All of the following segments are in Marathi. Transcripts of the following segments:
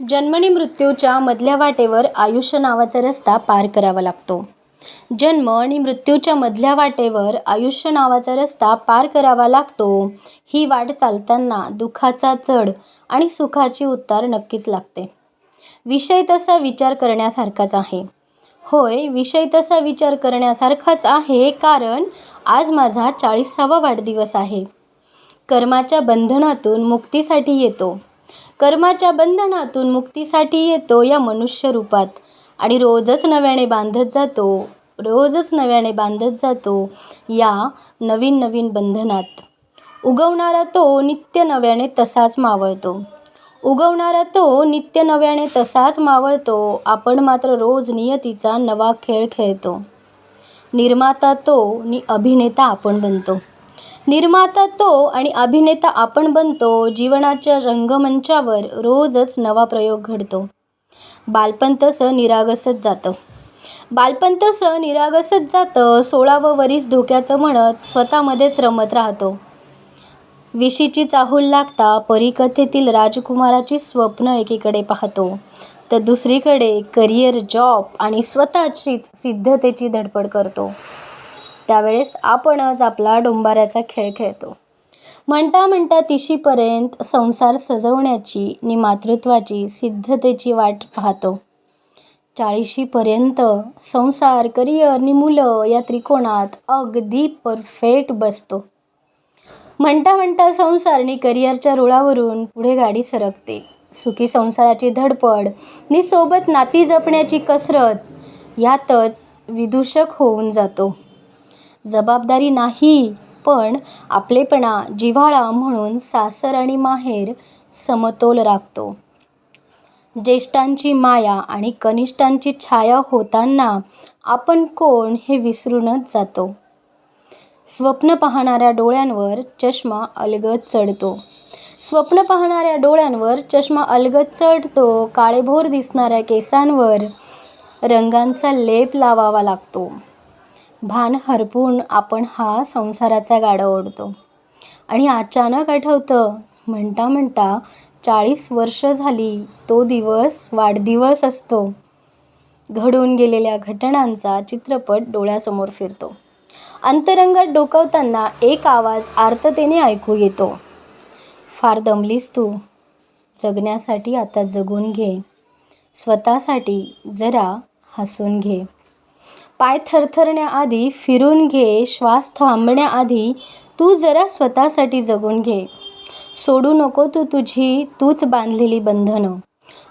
जन्मनी मृत्यूच्या मधल्या वाटेवर आयुष्य नावाचा रस्ता पार करावा लागतो. जन्म आणि मृत्यूच्या मधल्या वाटेवर आयुष्य नावाचा रस्ता पार करावा लागतो. ही वाट चालताना दुःखाचा चढ आणि सुखाची उतार नक्कीच लागते. विषय तसा विचार करण्यासारखाच आहे. होय विषय तसा विचार करण्यासारखाच आहे कारण आज माझा चाळीसावा वाढदिवस आहे. कर्माच्या बंधनातून मुक्तीसाठी येतो. कर्माच्या बंधनातून मुक्तीसाठी येतो या मनुष्य रूपात. आणि रोजच नव्याने बांधत जातो रोजच नव्याने बांधत जातो या नवीन नवीन बंधनात. उगवणारा तो नित्य नव्याने तसाच मावळतो. उगवणारा तो नित्य नव्याने तसाच मावळतो आपण मात्र रोज नियतीचा नवा खेळ खेळतो. निर्माता तो नि अभिनेता आपण बनतो. निर्माता तो आणि अभिनेता आपण बनतो जीवनाच्या रंगमंचावर रोजच नवा प्रयोग घडतो. बालपण तसं निरागसच जातं. बालपण तसं निरागसच जातं सोळावं वरीस धोक्याचं म्हणत स्वतःमध्येच रमत राहतो. विशीची चाहूल लागता परिकथेतील राजकुमाराची स्वप्न एकीकडे पाहतो. तर दुसरीकडे करिअर जॉब आणि स्वतःचीच सिद्धतेची धडपड करतो. त्यावेळेस आपणच आपला डोंबाऱ्याचा खेळ खेळतो. म्हणता म्हणता तिशीपर्यंत संसार सजवण्याची नि मातृत्वाची सिद्धतेची वाट पाहतो. चाळीशीपर्यंत संसार करिअर नि मुलं या त्रिकोणात अगदी परफेक्ट बसतो. म्हणता म्हणता संसार नि करिअरच्या रुळावरून पुढे गाडी सरकते. सुखी संसाराची धडपड नि सोबत नाती जपण्याची कसरत यातच विदूषक होऊन जातो. जबाबदारी नाही पण आपलेपणा जिव्हाळा म्हणून सासर आणि माहेर समतोल राखतो. ज्येष्ठांची माया आणि कनिष्ठांची छाया होताना आपण कोण हे विसरूनच जातो. स्वप्न पाहणाऱ्या डोळ्यांवर चष्मा अलगद चढतो. स्वप्न पाहणाऱ्या डोळ्यांवर चष्मा अलगद चढतो. काळेभोर दिसणाऱ्या केसांवर रंगांचा लेप लावावा लागतो. भान हरपून आपण हा संसाराचा गाडा ओढतो. आणि अचानक आठवतं म्हणता म्हणता चाळीस वर्ष झाली तो दिवस वाढदिवस असतो. घडून गेलेल्या घटनांचा चित्रपट डोळ्यासमोर फिरतो. अंतरंगात डोकावताना एक आवाज आर्ततेने ऐकू येतो. फार दमलीस तू. जगण्यासाठी आता जगून घे. स्वतःसाठी जरा हसून घे. पाय थरथरण्याआधी फिरून घे श्वास थांबण्याआधी तू जरा स्वतःसाठी जगून घे. सोडू नको तू तुझी तूच बांधलेली बंधनं.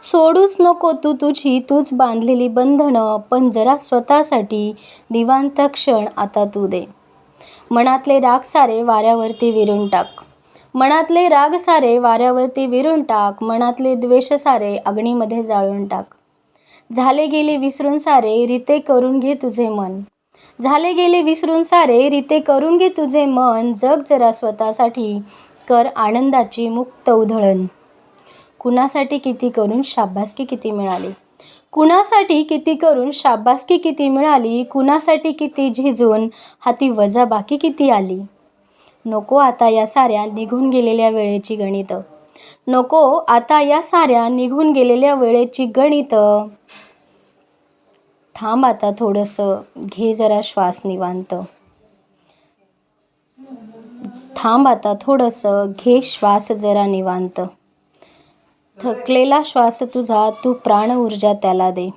सोडूच नको तू तुझी तूच बांधलेली बंधनं पण जरा स्वतःसाठी निवांत क्षण आता तू दे. मनातले राग सारे वाऱ्यावरती विरून टाक. मनातले राग सारे वाऱ्यावरती विरून टाक. मनातले द्वेष सारे अग्नीमध्ये जाळून टाक. झाले गेले विसरून सारे रिते करून घे तुझे मन. झाले गेले विसरून सारे रिते करून घे तुझे मन. जग जरा स्वतःसाठी कर आनंदाची मुक्त उधळण. कुणासाठी किती करून शाबासकी किती मिळाली? कुणासाठी किती करून शाबासकी किती मिळाली? कुणासाठी किती झिजून हाती वजाबाकी किती आली? नको आता या साऱ्या निघून गेलेल्या वेळेची गणितं. नको आता या साऱ्या निघून गेलेल्या वेळेची गणितं. थांब आता थोडंसं घे जरा श्वास निवांत. थांब आता थोडंसं घे श्वास जरा निवांत. थकलेला श्वास तुझा तू प्राण ऊर्जा त्याला दे.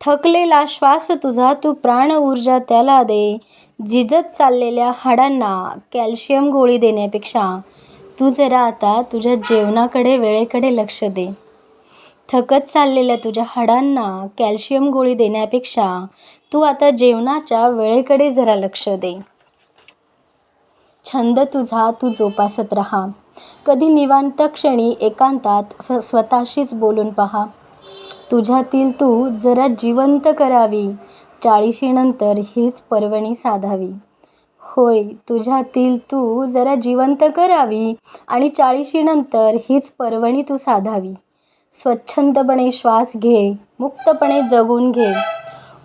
थकलेला श्वास तुझा तू प्राण ऊर्जा त्याला दे. झिजत चाललेल्या हाडांना कॅल्शियम गोळी देण्यापेक्षा तू जरा आता तुझ्या जेवणाकडे वेळेकडे लक्ष दे. थकत चाललेल्या तुझ्या हाडांना कॅल्शियम गोळी देण्यापेक्षा तू आता जेवणाच्या वेळेकडे जरा लक्ष दे. छंद तुझा तू जोपासत राहा. कधी निवांत क्षणी एकांतात स्वतःशीच बोलून पहा. तुझ्यातील तू जरा जिवंत करावी. चाळीशीनंतर हीच पर्वणी साधावी. होय तुझ्यातील तू जरा जिवंत करावी आणि चाळीशीनंतर हीच पर्वणी तू साधावी. स्वच्छंदपणे श्वास घे मुक्तपणे जगून घे.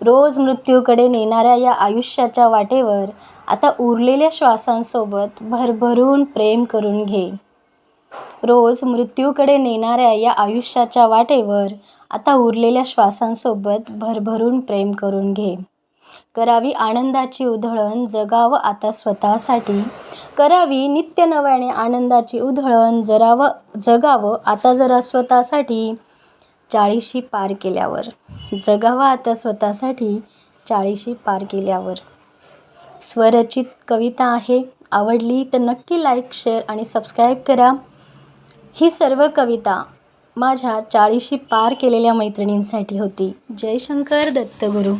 रोज मृत्यूकडे नेणाऱ्या या आयुष्याच्या वाटेवर आता उरलेल्या श्वासांसोबत भरभरून प्रेम करून घे. रोज मृत्यूकडे नेणाऱ्या या आयुष्याच्या वाटेवर आता उरलेल्या श्वासांसोबत भरभरून प्रेम करून घे. करावी आनंदाची उधळण जगावं आता स्वतःसाठी. करावी नित्य नव्याने आनंदाची उधळण जरावं जगावं आता जरा स्वतःसाठी. चाळीशी पार केल्यावर. जगावं आता स्वतःसाठी चाळीशी पार केल्यावर. स्वरचित कविता आहे. आवडली तर नक्की लाईक शेअर आणि सबस्क्राईब करा. ही सर्व कविता माझ्या चाळीशी पार केलेल्या मैत्रिणींसाठी होती. जयशंकर दत्तगुरू.